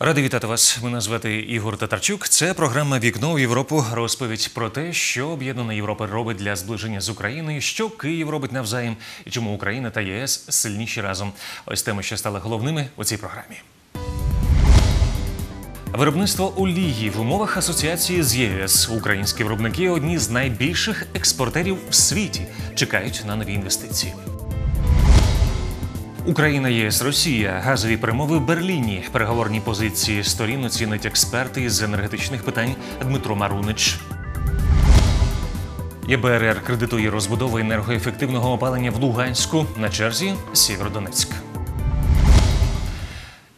Радий вітати вас. Мене звати Ігор Татарчук. Це програма Вікно в Європу. Розповідь про те, що об'єднана Європа робить для зближення з Україною, що Київ робить навзаєм, і чому Україна та єС сильніші разом. Ось теми, що стали головними у цій програмі. Виробництво олії в умовах асоціації з ЄС. Українські виробники одні з найбільших експортерів в світі. Чекають на нові інвестиції. Україна, ЄС, Росія, газові перемови в Берліні. Переговорні позиції сторін оцінить експерти із енергетичних питань Дмитро Марунич. ЄБРР кредитує розбудову енергоефективного опалення в Луганську на черзі Сєвєродонецьк.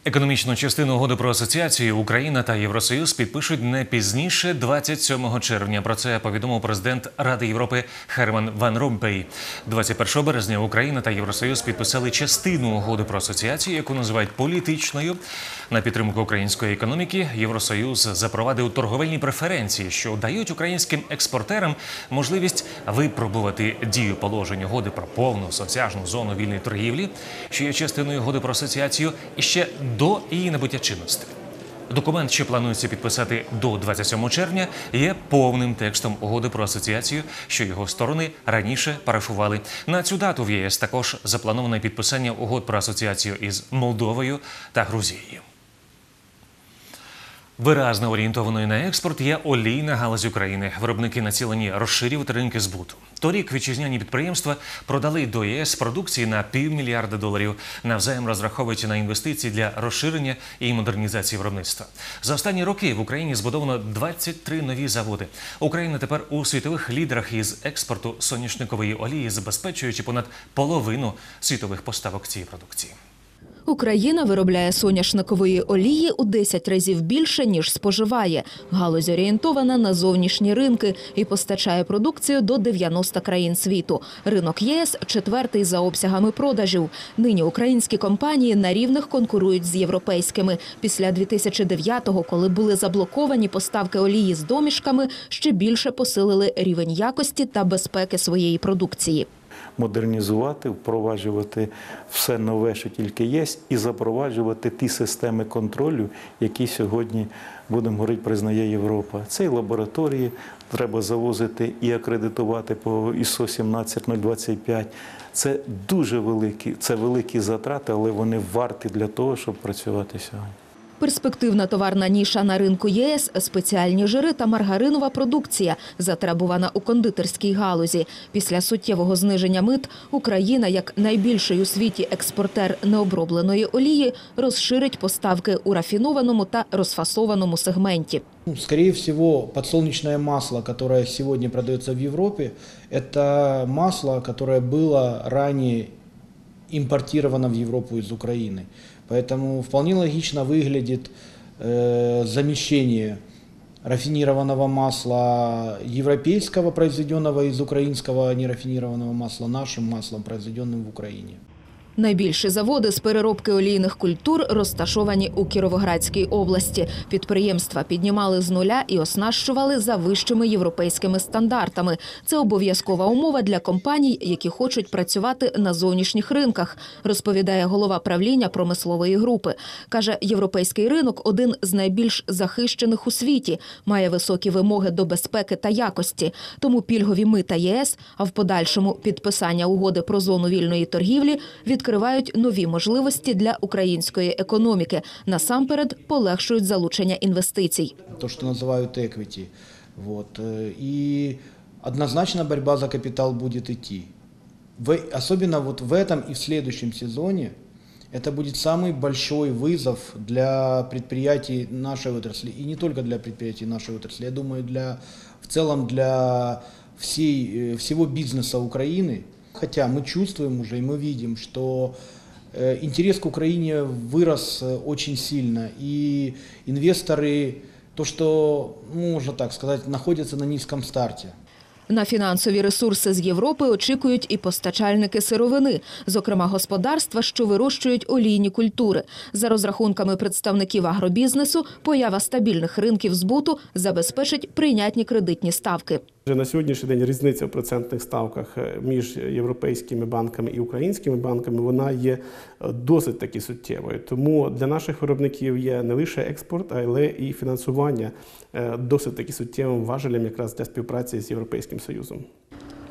Економічну частину угоди про асоціацію Україна та Євросоюз підпишуть не пізніше 27 червня. Про це повідомив президент Ради Європи Херман Ван Ромпей. 21 березня Україна та Євросоюз підписали частину угоди про асоціацію, яку називають політичною. На підтримку української економіки Євросоюз запровадив торговельні преференції, що дають українським експортерам можливість випробувати дію положень угоди про повну соціальну зону вільної торгівлі, що є частиною угоди про асоціацію, і ще до її набуття чинності. Документ, що планується підписати до 27 червня, є повним текстом угоди про асоціацію, що його сторони раніше парафували. На цю дату в ЄС також заплановане підписання угод про асоціацію із Молдовою та Грузією. Виразно орієнтованою на експорт є олійна галузь України. Виробники націлені розширювати ринки збуту. Торік вітчизняні підприємства продали до ЄС продукції на півмільярда доларів. Навзаєм розраховуючи на інвестиції для розширення і модернізації виробництва. За останні роки в Україні збудовано 23 нові заводи. Україна тепер у світових лідерах із експорту соняшникової олії, забезпечуючи понад половину світових поставок цієї продукції. Україна виробляє соняшникової олії у 10 разів більше, ніж споживає. Галузь орієнтована на зовнішні ринки і постачає продукцію до 90 країн світу. Ринок ЄС четвертий за обсягами продажів. Нині українські компанії на рівних конкурують з європейськими. Після 2009-го, коли були заблоковані поставки олії з домішками, ще більше посилили рівень якості та безпеки своєї продукції. Модернізувати, впроваджувати все нове, що тільки є, і запроваджувати ті системи контролю, які сьогодні, будемо говорити, признає Європа. Це і лабораторії треба завозити і акредитувати по ISO 17025. Це дуже великі, це великі затрати, але вони варті для того, щоб працювати сьогодні. Перспективна товарна ніша на ринку ЄС, спеціальні жири та маргаринова продукція, затребувана у кондитерській галузі. Після суттєвого зниження мит Україна, як найбільший у світі експортер необробленої олії, розширить поставки у рафінованому та розфасованому сегменті. Ну, Скорее всего, подсолнечное масло, которое сегодня продается в Европе, это масло, которое было ранее импортировано в Европу из Украины. Поэтому вполне логично выглядит э, замещение рафинированного масла европейского, произведенного из украинского нерафинированного масла, нашим маслом, произведенным в Украине. Найбільші заводи з переробки олійних культур розташовані у Кіровоградській області. Підприємства піднімали з нуля і оснащували за вищими європейськими стандартами. Це обов'язкова умова для компаній, які хочуть працювати на зовнішніх ринках, розповідає голова правління промислової групи. Каже, європейський ринок один з найбільш захищених у світі, має високі вимоги до безпеки та якості. Тому пільгові мита ЄС, а в подальшому підписання угоди про зону вільної торгівлі відкривають нові можливості для української економіки. Насамперед полегшують залучення інвестицій. то, что называют equity. Вот. э, И однозначно борьба за капитал будет идти. В- особенно вот в этом и в следующем сезоне это будет самый большой вызов для предприятий нашей отрасли. И не только для предприятий нашей отрасли. Я думаю, для, в целом для всей, э, всего бизнеса Украины. Хотя мы чувствуем уже и мы видим, что э, интерес к Украине вырос э, очень сильно. И инвесторы, то, что, ну, можно так сказать, находятся на низком старте. На фінансові ресурси з Європи очікують і постачальники сировини, зокрема господарства, що вирощують олійні культури. За розрахунками представників агробізнесу, поява стабільних ринків збуту забезпечить прийнятні кредитні ставки. Вже на сьогоднішній день різниця в процентних ставках е, між європейськими банками і українськими банками вона є е, досить таки суттєвою. Тому для наших виробників є не лише експорт, але і фінансування е, досить таки суттєвим важелем якраз для співпраці з Європейським Союзом.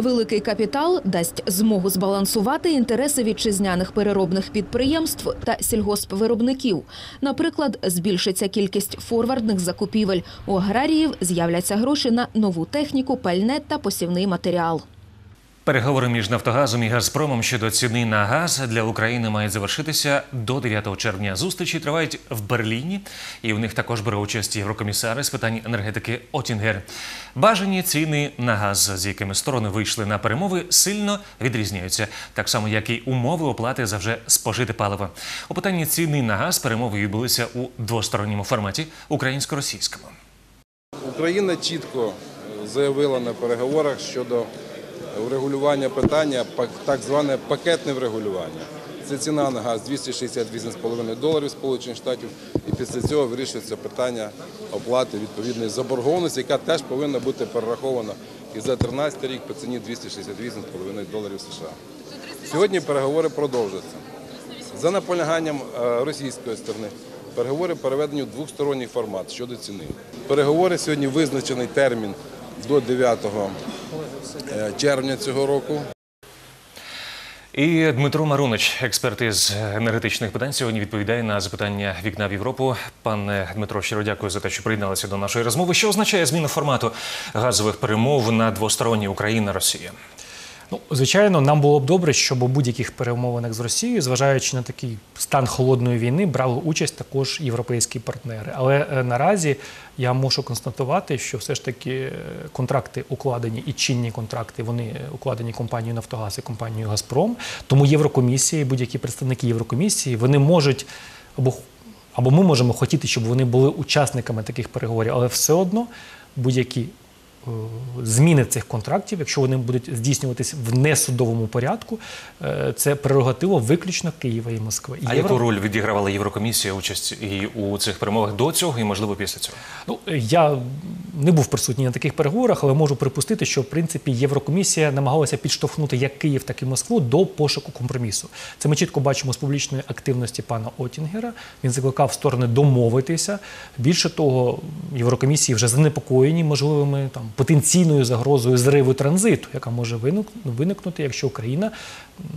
Великий капітал дасть змогу збалансувати інтереси вітчизняних переробних підприємств та сільгоспвиробників. Наприклад, збільшиться кількість форвардних закупівель. У аграріїв з'являться гроші на нову техніку, пальне та посівний матеріал. Переговори між Нафтогазом і Газпромом щодо ціни на газ для України мають завершитися до 9 червня. Зустрічі тривають в Берліні, і в них також бере участь єврокомісари з питань енергетики Отінгер. Бажані ціни на газ, з якими сторони вийшли на перемови, сильно відрізняються, так само як і умови оплати за вже спожите паливо. У питанні ціни на газ перемови відбулися у двосторонньому форматі українсько-російському. Україна чітко заявила на переговорах щодо врегулювання питання, так зване пакетне врегулювання. Це ціна на газ 268,5 доларів Сполучених Штатів, і після цього вирішується питання оплати відповідної заборгованості, яка теж повинна бути перерахована і за 2013 рік по ціні 268,5 доларів США. Сьогодні переговори продовжаться. За наполяганням е, російської сторони переговори переведені в двосторонній формат щодо ціни. Переговори сьогодні визначений термін до 9 е, червня цього року. І Дмитро Марунич, експерт із енергетичних питань, сьогодні відповідає на запитання вікна в Європу. Пане Дмитро, щиро дякую за те, що приєдналися до нашої розмови. Що означає зміна формату газових перемов на двосторонні Україна-Росія? Ну, звичайно, нам було б добре, щоб у будь-яких перемовинах з Росією, зважаючи на такий стан холодної війни, брали участь також європейські партнери. Але е, наразі я мушу констатувати, що все ж таки е, контракти укладені і чинні контракти, вони е, укладені компанією Нафтогаз і компанією Газпром. Тому Єврокомісія, будь-які представники Єврокомісії, вони можуть або або ми можемо хотіти, щоб вони були учасниками таких переговорів, але все одно будь-які зміни цих контрактів, якщо вони будуть здійснюватись в несудовому порядку, е, це прерогатива виключно Києва і Москви. А Євро- яку роль відігравала Єврокомісія участь і у цих перемовах до цього, і можливо після цього? Ну, я не був присутній на таких переговорах, але можу припустити, що в принципі Єврокомісія намагалася підштовхнути як Київ, так і Москву до пошуку компромісу. Це ми чітко бачимо з публічної активності пана Отінгера. Він закликав сторони домовитися. Більше того, Єврокомісії вже занепокоєні можливими там потенційною загрозою зриву транзиту, яка може виник- виникнути, якщо Україна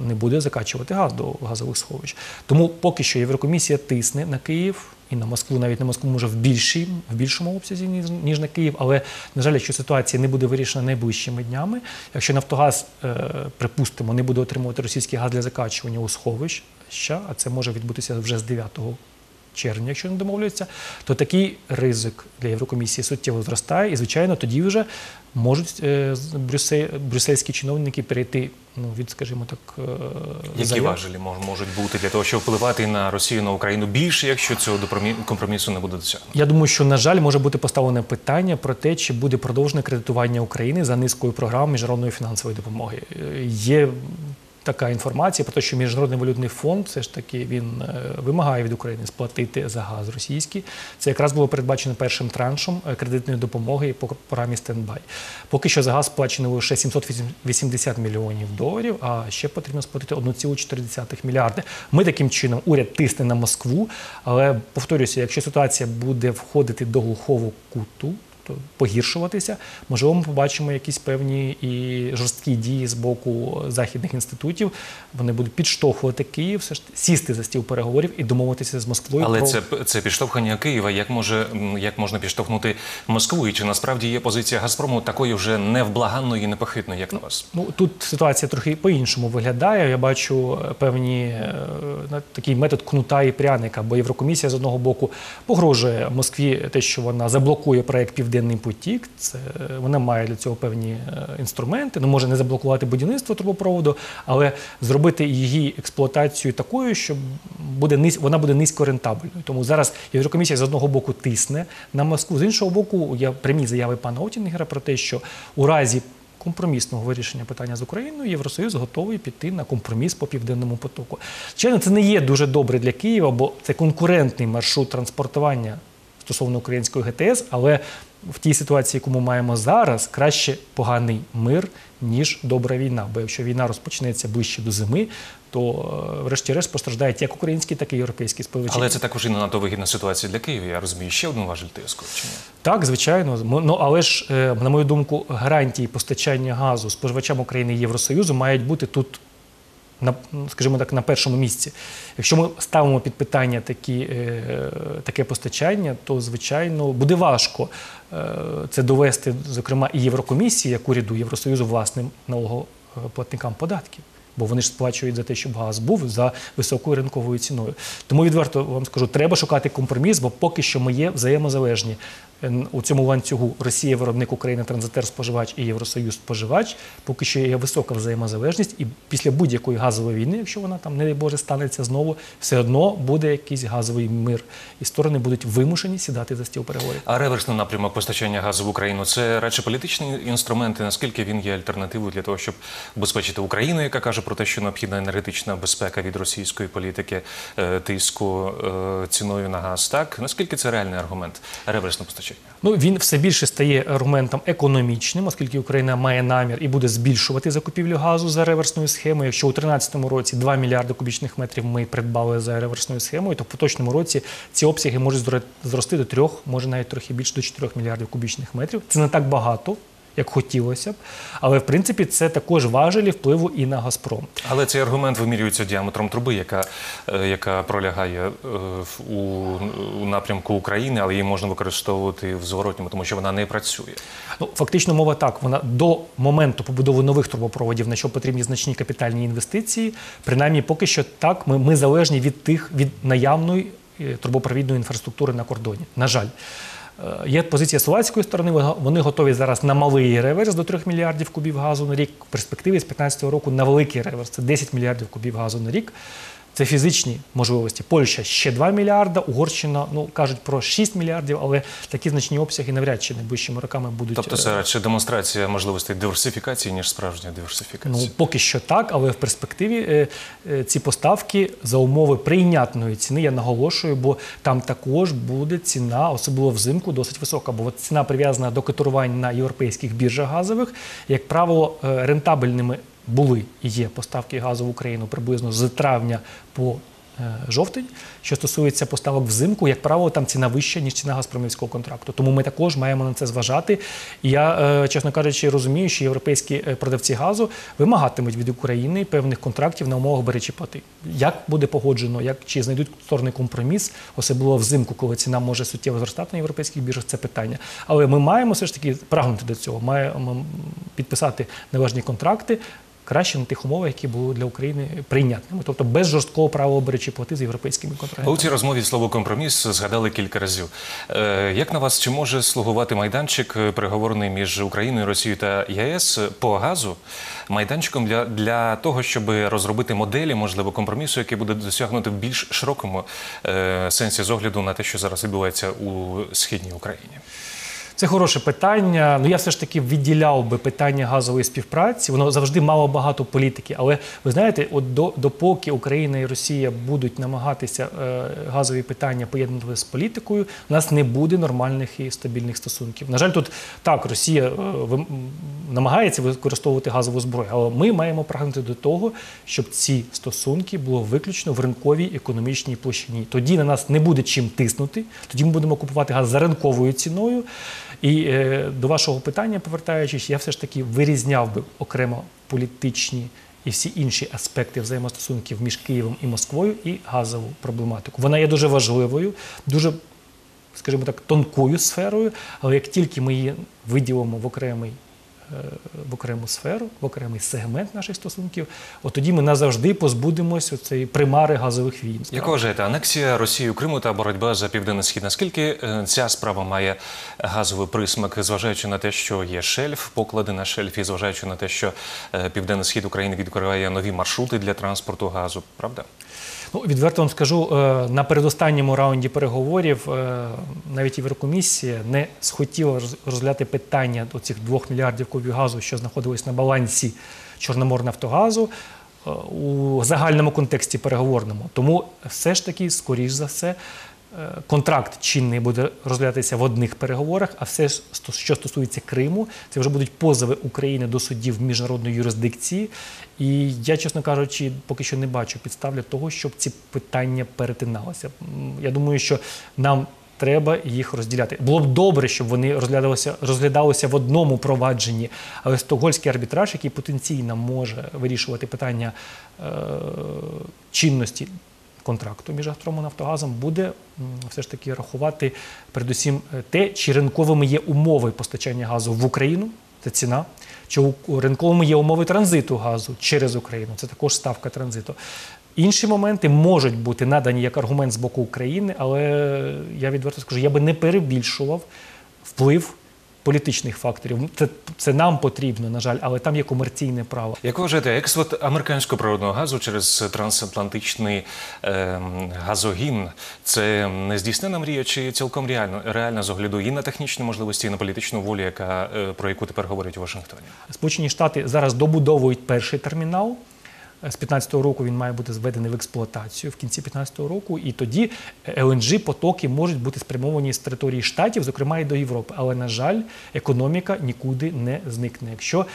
не буде закачувати газ до газових сховищ. Тому поки що Єврокомісія тисне на Київ і на Москву, навіть на Москву може в більшій, в більшому обсязі, ніж, ніж на Київ. Але на жаль, якщо ситуація не буде вирішена найближчими днями, якщо Нафтогаз, е, припустимо, не буде отримувати російський газ для закачування у сховищ, а це може відбутися вже з 9 червня, якщо не домовляються, то такий ризик для Єврокомісії суттєво зростає, і звичайно, тоді вже можуть е, з- брюссельські чиновники перейти ну, від, скажімо так, е, Які заяв. важелі мож- можуть бути для того, щоб впливати на Росію на Україну більше, якщо цього компромісу не буде досягнуто? Я думаю, що на жаль може бути поставлене питання про те, чи буде продовжене кредитування України за низкою програм міжнародної фінансової допомоги. Е, Є така інформація про те, що міжнародний валютний фонд все ж таки він е, вимагає від України сплатити за газ російський. Це якраз було передбачено першим траншем е, кредитної допомоги по програмі стендбай. Поки що за газ сплачено лише 780 мільйонів доларів, а ще потрібно сплатити 1,4 мільярди. Ми таким чином уряд тисне на Москву, але повторюся, якщо ситуація буде входити до глухого куту. То Погіршуватися, можливо, ми побачимо якісь певні і жорсткі дії з боку західних інститутів. Вони будуть підштовхувати Київ, все ж сісти за стіл переговорів і домовитися з Москвою. Але про... це, це підштовхання Києва. Як може як можна підштовхнути Москву? І чи насправді є позиція Газпрому такою вже невблаганною і непохитною, як на вас? Ну тут ситуація трохи по-іншому виглядає. Я бачу е, певні е, на- такий метод кнута і пряника, бо Єврокомісія з одного боку погрожує Москві те, що вона заблокує проект Південний потік. Це вона має для цього певні е, інструменти. Ну може не заблокувати будівництво трубопроводу, але зробити її експлуатацію такою, що буде низ, вона буде низько рентабельною. Тому зараз Єврокомісія з одного боку тисне на Москву, з іншого боку, є прямі заяви пана Отінгера про те, що у разі компромісного вирішення питання з Україною Євросоюз готовий піти на компроміс по південному потоку. Звичайно, це не є дуже добре для Києва, бо це конкурентний маршрут транспортування стосовно української ГТС, але в тій ситуації, яку ми маємо зараз, краще поганий мир, ніж добра війна. Бо якщо війна розпочнеться ближче до зими, то е, врешті-решт постраждають як українські, так і європейські споживачі. Але це також і не надто вигідна ситуація для Києва. Я розумію, ще один важель тиску. Чи ні? Так, звичайно. Ну але ж, е, на мою думку, гарантії постачання газу споживачам України і Євросоюзу мають бути тут. На, скажімо так, на першому місці. Якщо ми ставимо під питання такі, е, таке постачання, то звичайно буде важко е, це довести, зокрема, і Єврокомісії, як уряду Євросоюзу, власним налогоплатникам податків. Бо вони ж сплачують за те, щоб газ був за високою ринковою ціною. Тому відверто вам скажу, треба шукати компроміс, бо поки що ми є взаємозалежні. У цьому ланцюгу Росія виробник України транзитер споживач і Євросоюз споживач. Поки що є висока взаємозалежність, і після будь-якої газової війни, якщо вона там, не дай Боже, станеться знову, все одно буде якийсь газовий мир, і сторони будуть вимушені сідати за стіл переговорів. А реверсний напрямок постачання газу в Україну це радше політичний інструмент, наскільки він є альтернативою для того, щоб убезпечити Україну, яка каже про те, що необхідна енергетична безпека від російської політики е, тиску е, ціною на газ. Так наскільки це реальний аргумент реверсне постачання? Ну він все більше стає аргументом економічним, оскільки Україна має намір і буде збільшувати закупівлю газу за реверсною схемою. Якщо у 2013 році 2 мільярди кубічних метрів ми придбали за реверсною схемою, то в поточному році ці обсяги можуть зрости до 3, може навіть трохи більше до 4 мільярдів кубічних метрів. Це не так багато. Як хотілося б, але в принципі це також важелі впливу і на Газпром. Але цей аргумент вимірюється діаметром труби, яка, е, яка пролягає е, у, у напрямку України, але її можна використовувати в зворотньому, тому що вона не працює. Ну, фактично, мова так. Вона до моменту побудови нових трубопроводів, на що потрібні значні капітальні інвестиції. Принаймні, поки що так, ми, ми залежні від тих від наявної е, трубопровідної інфраструктури на кордоні. На жаль. Е, Є позиція словацької сторони, вони готові зараз на малий реверс до 3 мільярдів кубів газу на рік. В перспективі з 2015 року на великий реверс це 10 мільярдів кубів газу на рік. Це фізичні можливості. Польща ще 2 мільярда, Угорщина ну кажуть про 6 мільярдів, але такі значні обсяги навряд чи найближчими роками будуть. Тобто е, це радше демонстрація можливостей диверсифікації, ніж справжня диверсифікація. Ну, поки що так, але в перспективі е, е, ці поставки за умови прийнятної ціни, я наголошую, бо там також буде ціна, особливо взимку, досить висока. Бо ціна прив'язана до котирувань на європейських біржах газових. Як правило, е, рентабельними були і є поставки газу в Україну приблизно з травня по е, жовтень. Що стосується поставок взимку, як правило, там ціна вища, ніж ціна газпромівського контракту. Тому ми також маємо на це зважати. Я, е, чесно кажучи, розумію, що європейські е, продавці газу вимагатимуть від України певних контрактів на умовах беречі плати. Як буде погоджено, як чи знайдуть сторони компроміс, особливо взимку, коли ціна може суттєво зростати на європейських біржах, це питання. Але ми маємо все ж таки прагнути до цього. Маємо підписати належні контракти. Краще на тих умовах, які були для України прийнятними, тобто без жорсткого права беречі плати з європейськими контрагентами. у цій розмові слово компроміс згадали кілька разів. Е, Як на вас, чи може слугувати майданчик е, переговорний між Україною, Росією та ЄС по газу майданчиком для, для того, щоб розробити моделі, можливо, компромісу, який буде досягнути в більш широкому е, сенсі з огляду на те, що зараз відбувається у східній Україні? Це хороше питання. Ну я все ж таки відділяв би питання газової співпраці. Воно завжди мало багато політики. Але ви знаєте, от до допоки Україна і Росія будуть намагатися е, газові питання поєднувати з політикою, у нас не буде нормальних і стабільних стосунків. На жаль, тут так Росія е, вим- намагається використовувати газову зброю, але ми маємо прагнути до того, щоб ці стосунки було виключно в ринковій економічній площині. Тоді на нас не буде чим тиснути. Тоді ми будемо купувати газ за ринковою ціною. І е, до вашого питання, повертаючись, я все ж таки вирізняв би окремо політичні і всі інші аспекти взаємостосунків між Києвом і Москвою і газову проблематику. Вона є дуже важливою, дуже, скажімо так, тонкою сферою, але як тільки ми її виділимо в окремий. Е, В окрему сферу, в окремий сегмент наших стосунків, от тоді ми назавжди позбудемося цієї примари газових війн. Як вважаєте, анексія Росії Криму та боротьба за південний схід? Наскільки е, ця справа має газовий присмак, зважаючи на те, що є шельф, поклади на шельфі, зважаючи на те, що е, південний схід України відкриває нові маршрути для транспорту газу, правда? Ну, відверто вам скажу, е, на передостанньому раунді переговорів е, навіть Єврокомісія не схотіла роз- розглядати питання цих двох мільярдів кубів газу, що знаходились на балансі Чорноморнафтогазу е, у загальному контексті переговорному. Тому все ж таки, скоріш за все, контракт чинний буде розглядатися в одних переговорах, а все, що стосується Криму, це вже будуть позови України до судів міжнародної юрисдикції. І я, чесно кажучи, поки що не бачу підстав для того, щоб ці питання перетиналися. Я думаю, що нам треба їх розділяти. Було б добре, щоб вони розглядалися, розглядалися в одному провадженні, але стокгольський арбітраж, який потенційно може вирішувати питання е, чинності контракту між Газпромом і Нафтогазом, буде все ж таки рахувати передусім е, те, чи ринковими є умови постачання газу в Україну, це ціна. Чи ринковими є умови транзиту газу через Україну, це також ставка транзиту. Інші моменти можуть бути надані як аргумент з боку України, але я відверто скажу, я би не перебільшував вплив політичних факторів. Це, це нам потрібно, на жаль, але там є комерційне право. Як ви вважаєте, експорт американського природного газу через трансатлантичний ем, газогін це не здійснена мрія чи цілком реально, реальна з огляду і на технічні можливості, і на політичну волю, яка, е, про яку тепер говорять у Вашингтоні? Сполучені Штати зараз добудовують перший термінал. З 15-го року він має бути зведений в експлуатацію в кінці 15-го року, і тоді ЛНЖ потоки можуть бути спрямовані з території штатів, зокрема і до Європи. Але на жаль, економіка нікуди не зникне. Якщо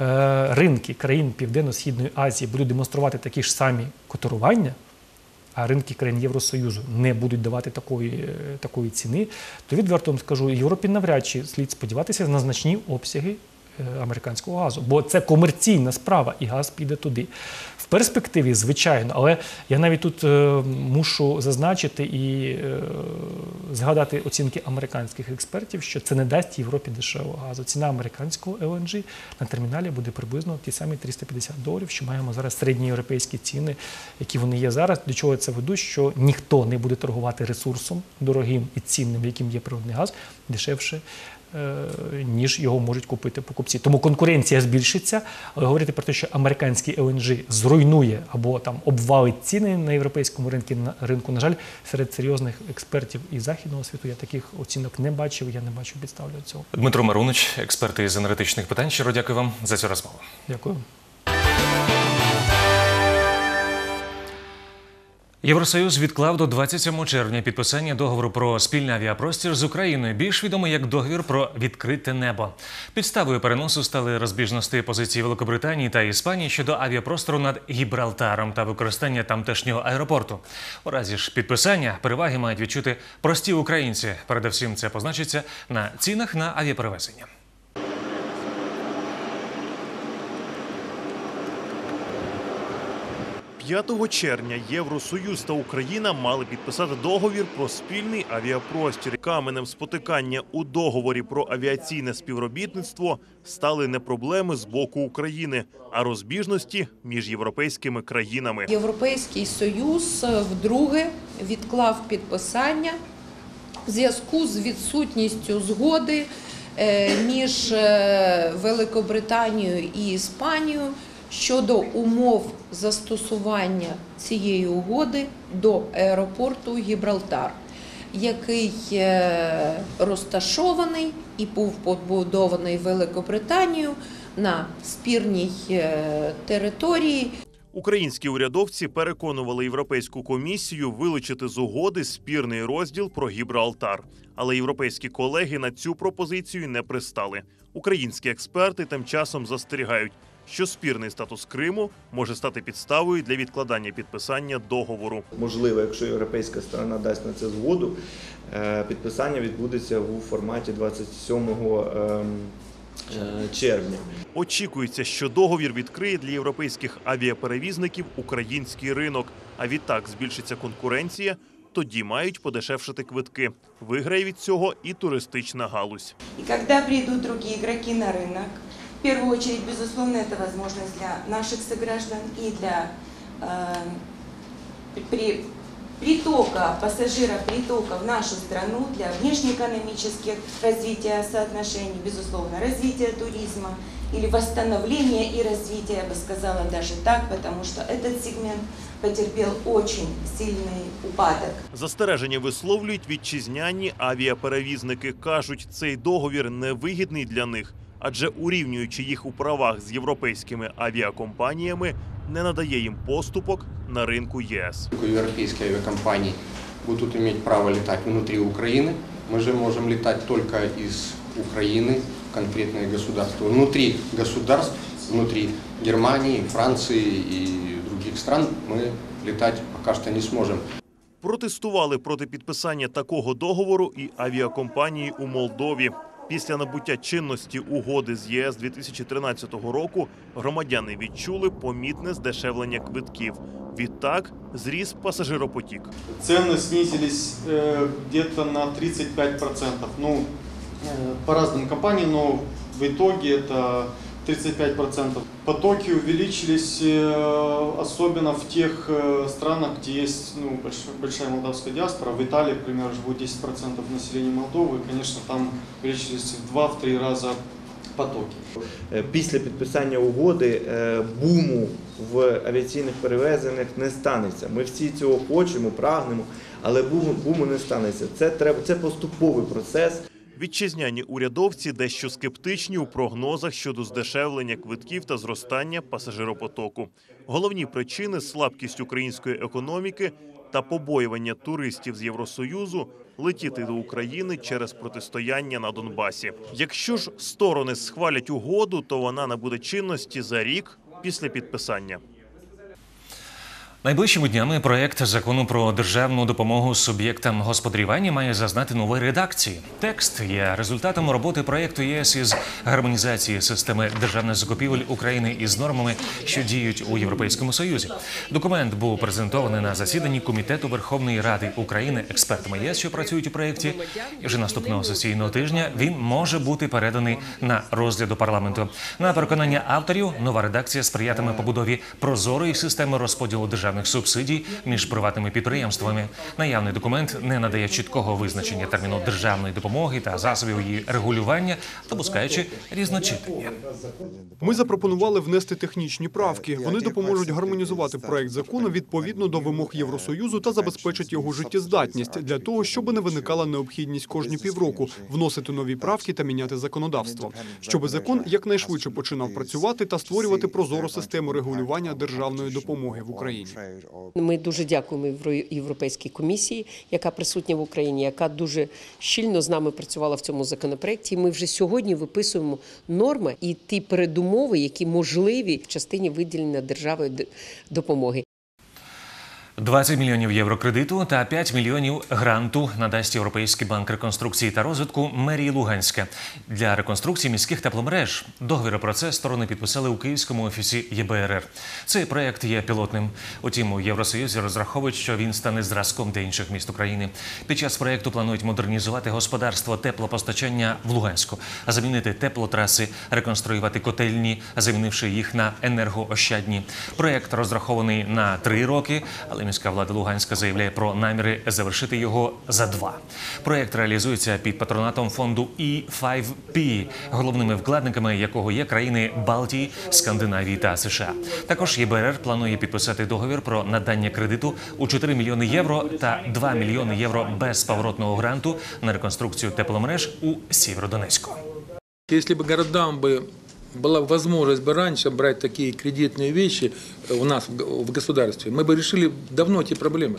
е, ринки країн Південно-Східної Азії будуть демонструвати такі ж самі котирування, а ринки країн Євросоюзу не будуть давати такої, е, такої ціни, то відверто вам скажу, Європі навряд чи слід сподіватися на значні обсяги американського газу, бо це комерційна справа, і газ піде туди. В перспективі, звичайно, але я навіть тут е, мушу зазначити і е, згадати оцінки американських експертів, що це не дасть Європі дешевого газу. Ціна американського ЛНЖ на терміналі буде приблизно ті самі 350 доларів, що маємо зараз середні європейські ціни, які вони є зараз. До чого я це веду? Що ніхто не буде торгувати ресурсом дорогим і цінним, яким є природний газ, дешевше. Е, Ніж його можуть купити покупці. Тому конкуренція збільшиться, але говорити про те, що американський ЛНЖ зруйнує або там обвалить ціни на європейському ринку, на ринку, на жаль, серед серйозних експертів і західного світу я таких оцінок не бачив. Я не бачу підстав для цього. Дмитро Марунич, експерт із енергетичних питань. Щиро дякую вам за цю розмову. Дякую. Євросоюз відклав до 27 червня підписання договору про спільний авіапростір з Україною, більш відомий як договір про відкрите небо. Підставою переносу стали розбіжності позиції Великобританії та Іспанії щодо авіапростору над Гібралтаром та використання тамтешнього аеропорту. У разі ж підписання переваги мають відчути прості українці. Передусім, це позначиться на цінах на авіаперевезення. – 5 червня Євросоюз та Україна мали підписати договір про спільний авіапростір. Каменем спотикання у договорі про авіаційне співробітництво стали не проблеми з боку України, а розбіжності між європейськими країнами. Європейський союз е, вдруге відклав підписання в зв'язку з відсутністю згоди е, між е, Великобританією і Іспанією щодо умов застосування цієї угоди до аеропорту Гібралтар, який е, розташований і був побудований Великобританією на спірній е, території Українські урядовці переконували Європейську комісію вилучити з угоди спірний розділ про Гібралтар. Але європейські колеги на цю пропозицію не пристали. Українські експерти тим часом застерігають, що спірний статус Криму може стати підставою для відкладання підписання договору. Можливо, якщо європейська сторона дасть на це згоду, е, підписання відбудеться у форматі 27 ем, е, червня. Очікується, що договір відкриє для європейських авіаперевізників український ринок. А відтак збільшиться конкуренція. Тоді мають подешевшити квитки. Виграє від цього і туристична галузь. И когда придут другие игроки на рынок, в первую очередь, безусловно, это возможность для наших сограждан и для э, при- притока, пассажиров притока в нашу страну, для внешнеэкономических развития соотношений, безусловно, развития туризма или восстановления и развития, я бы сказала даже так, потому что этот сегмент потерпел очень сильный упадок. Застереження висловлюють вітчизняні авіаперевізники. кажуть, цей договір невигідний для них, адже урівнюючи їх у правах з європейськими авіакомпаніями, не надає їм поступок на ринку ЄС. Европейские авиакомпании будут иметь право летать внутри Украины. Мы же можем летать только из Украины, конкретное государство. Внутри государств, внутри Германии, Франции и других стран мы летать пока что не сможем. Протестували проти підписання такого договору і авіакомпанії у Молдові. Після набуття чинності угоди з ЄС 2013 року громадяни відчули помітне здешевлення квитків. Відтак зріс пасажиропотік. Цены снизились э, где-то на 35%. Ну, э, по разным компаниям, но в итоге это 35%. Потоки увеличились, э, особенно в тех э, странах, где есть ну, больш- большая молдавская диаспора. В Италии, к примеру, живут 10% населения Молдовы. И, конечно, там увеличились в 2-3 раза потоки. Е, Після підписання угоди е, буму в авіаційних перевезеннях не станеться. Ми всі цього хочемо, прагнемо, але буму, буму не станеться. Це треба це поступовий процес. Вітчизняні урядовці дещо скептичні у прогнозах щодо здешевлення квитків та зростання пасажиропотоку. Головні причини слабкість української економіки та побоювання туристів з Євросоюзу летіти до України через протистояння на Донбасі. Якщо ж сторони схвалять угоду, то вона набуде чинності за рік після підписання. Найближчими днями проект закону про державну допомогу суб'єктам господарювання має зазнати нової редакції. Текст є результатом роботи проекту ЄС із гармонізації системи державних закупівель України із нормами, що діють у Європейському Союзі. Документ був презентований на засіданні Комітету Верховної Ради України експертами ЄС, що працюють у проєкті. І вже наступного сесійного тижня він може бути переданий на розгляд до парламенту. На переконання авторів, нова редакція сприятиме побудові прозорої системи розподілу державних субсидій між приватними підприємствами. Наявний документ не надає чіткого визначення терміну державної допомоги та засобів її регулювання, допускаючи різночитання. Ми запропонували внести технічні правки. Вони допоможуть гармонізувати проект закону відповідно до вимог Євросоюзу та забезпечать його життєздатність для того, щоб не виникала необхідність кожні півроку вносити нові правки та міняти законодавство, щоб закон якнайшвидше починав працювати та створювати прозору систему регулювання державної допомоги в Україні. Ми дуже дякуємо Євро- Європейській комісії, яка присутня в Україні, яка дуже щільно з нами працювала в цьому законопроекті. Ми вже сьогодні виписуємо норми і ті передумови, які можливі в частині виділення державою допомоги. 20 мільйонів євро кредиту та 5 мільйонів гранту надасть Європейський банк реконструкції та розвитку мерії Луганська для реконструкції міських тепломереж. Договір про це сторони підписали у київському офісі ЄБРР. Цей проект є пілотним. Утім, у Євросоюзі розраховують, що він стане зразком для інших міст України. Під час проекту планують модернізувати господарство теплопостачання в Луганську, замінити теплотраси, реконструювати котельні, замінивши їх на енергоощадні. Проект розрахований на три роки, але міська влада Луганська заявляє про наміри завершити його за два. Проект реалізується під патронатом фонду E5P, головними вкладниками якого є країни Балтії, Скандинавії та США. Також ЄБРР планує підписати договір про надання кредиту у 4 мільйони євро та 2 мільйони євро безповоротного гранту на реконструкцію тепломереж у Сєвєродонецьку. Если бы городам была возможность бы раньше брать такие кредитные вещи у нас в государстве, мы бы решили давно эти проблемы.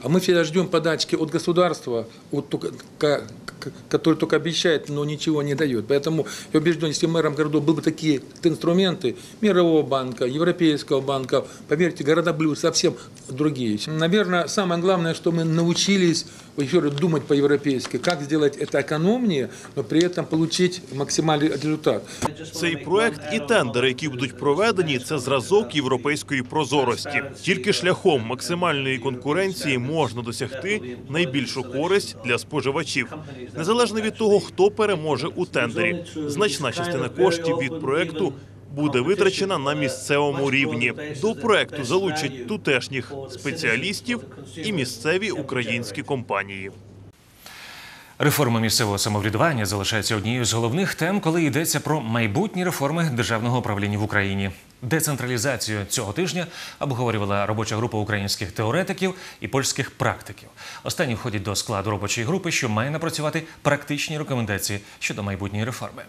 А мы всегда ждем подачки от государства, от только- который только обещает, но ничего не дает. Поэтому я убежден, если мэром городов были бы такие инструменты Мирового банка, Европейского банка, поверьте, города были бы совсем другие. Наверное, самое главное, что мы научились еще раз думать по-европейски, как сделать это экономнее, но при этом получить максимальный результат. Цей проект і тендери, які будуть проведені, це зразок європейської прозорості. Тільки шляхом максимальної конкуренції можна досягти найбільшу користь для споживачів, незалежно від того, хто переможе у тендері. Значна частина коштів від проекту. Буде витрачена на місцевому рівні. До проекту залучать тутешніх спеціалістів і місцеві українські компанії. Реформа місцевого самоврядування залишається однією з головних тем, коли йдеться про майбутні реформи державного управління в Україні. Децентралізацію цього тижня обговорювала робоча група українських теоретиків і польських практиків. Останні входять до складу робочої групи, що має напрацювати практичні рекомендації щодо майбутньої реформи.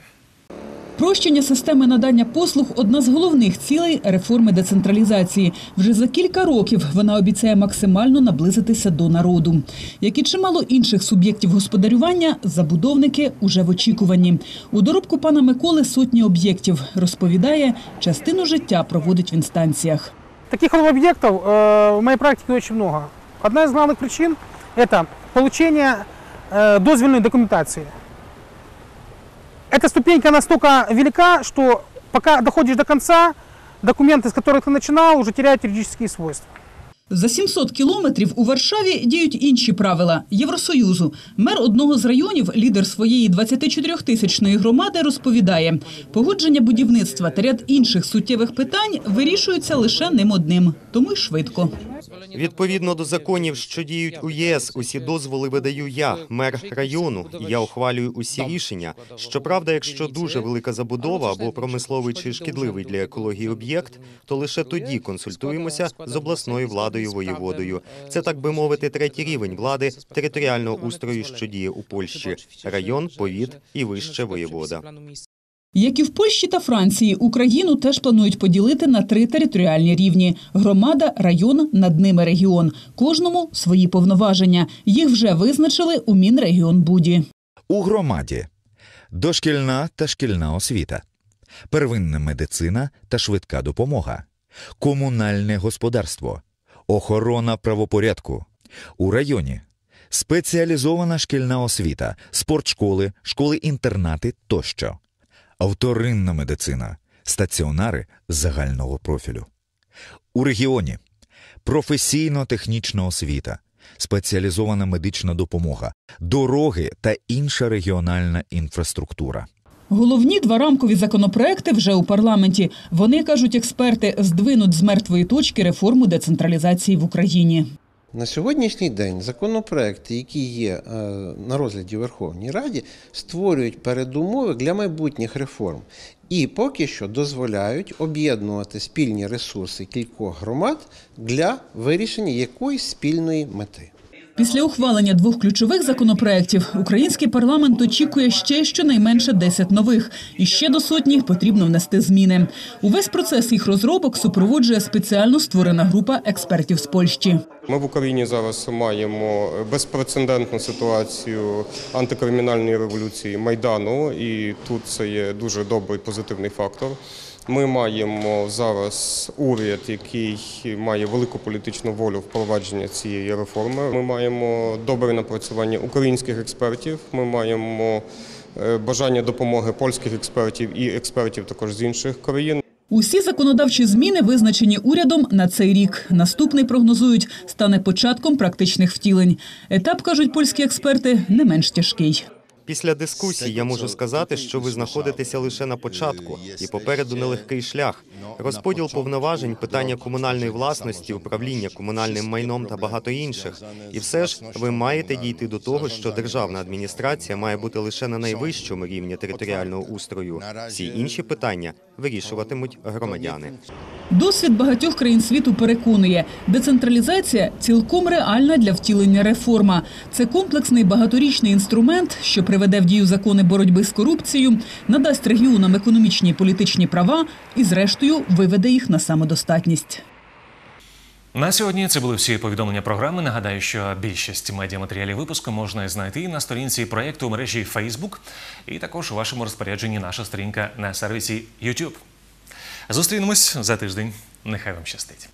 Спрощення системи надання послуг одна з головних цілей реформи децентралізації. Вже за кілька років вона обіцяє максимально наблизитися до народу. Як і чимало інших суб'єктів господарювання, забудовники уже в очікуванні. У доробку пана Миколи сотні об'єктів. Розповідає, частину життя проводить в інстанціях. Таких объектов э, в моей практике очень много. Одна из главных причин – это получение э, дозвельной документации. Эта ступенька настолько велика, что пока доходишь до конца, документы, с которых ты начинал, уже теряют юридические свойства. За 700 кілометрів у Варшаві діють інші правила Євросоюзу. Мер одного з районів, лідер своєї 24-тисячної громади, розповідає, погодження будівництва та ряд інших суттєвих питань вирішуються лише ним одним, тому й швидко. Відповідно до законів, що діють у ЄС, усі дозволи видаю я, мер району. Я ухвалюю усі рішення. Щоправда, якщо дуже велика забудова або промисловий чи шкідливий для екології об'єкт, то лише тоді консультуємося з обласною владою воєводою. Це так би мовити, третій рівень влади територіального устрою, що діє у Польщі: район, повіт і вище воєвода. Як і в Польщі та Франції, Україну теж планують поділити на три територіальні рівні: громада, район, над ними регіон. Кожному свої повноваження. Їх вже визначили у Мінрегіонбуді. У громаді дошкільна та шкільна освіта, первинна медицина та швидка допомога, комунальне господарство, охорона правопорядку. У районі спеціалізована шкільна освіта, спортшколи, школи-інтернати тощо, вторинна медицина, стаціонари загального профілю. У регіоні професійно-технічна освіта, спеціалізована медична допомога, дороги та інша регіональна інфраструктура. Головні два рамкові законопроекти вже у парламенті. Вони кажуть експерти, здвинуть з мертвої точки реформу децентралізації в Україні. На сьогоднішній день законопроекти, які є е, на розгляді в Верховній Раді, створюють передумови для майбутніх реформ і поки що дозволяють об'єднувати спільні ресурси кількох громад для вирішення якоїсь спільної мети. Після ухвалення двох ключових законопроєктів український парламент очікує ще щонайменше 10 нових. І ще до сотні потрібно внести зміни. Увесь процес їх розробок супроводжує спеціально створена група експертів з Польщі. Ми в Україні зараз маємо безпрецедентну ситуацію антикримінальної революції Майдану, і тут це є дуже добрий позитивний фактор. Ми маємо зараз уряд, який має велику політичну волю впровадження цієї реформи. Ми маємо добре напрацювання українських експертів. Ми маємо е, бажання допомоги польських експертів і експертів також з інших країн. Усі законодавчі зміни визначені урядом на цей рік. Наступний прогнозують стане початком практичних втілень. Етап кажуть польські експерти не менш тяжкий. Після дискусій я можу сказати, що ви знаходитеся лише на початку, і попереду нелегкий шлях. Розподіл повноважень, питання комунальної власності, управління комунальним майном та багато інших. І все ж ви маєте дійти до того, що державна адміністрація має бути лише на найвищому рівні територіального устрою. Всі інші питання вирішуватимуть громадяни. Досвід багатьох країн світу переконує, децентралізація цілком реальна для втілення реформа. Це комплексний багаторічний інструмент, що приведе в дію закони боротьби з корупцією, надасть регіонам економічні і політичні права і, зрештою, виведе їх на самодостатність. На сьогодні це були всі повідомлення програми. Нагадаю, що більшість медіаматеріалів випуску можна знайти на сторінці проєкту у мережі Facebook і також у вашому розпорядженні наша сторінка на сервісі YouTube. Зустрінемось за тиждень. Нехай вам щастить.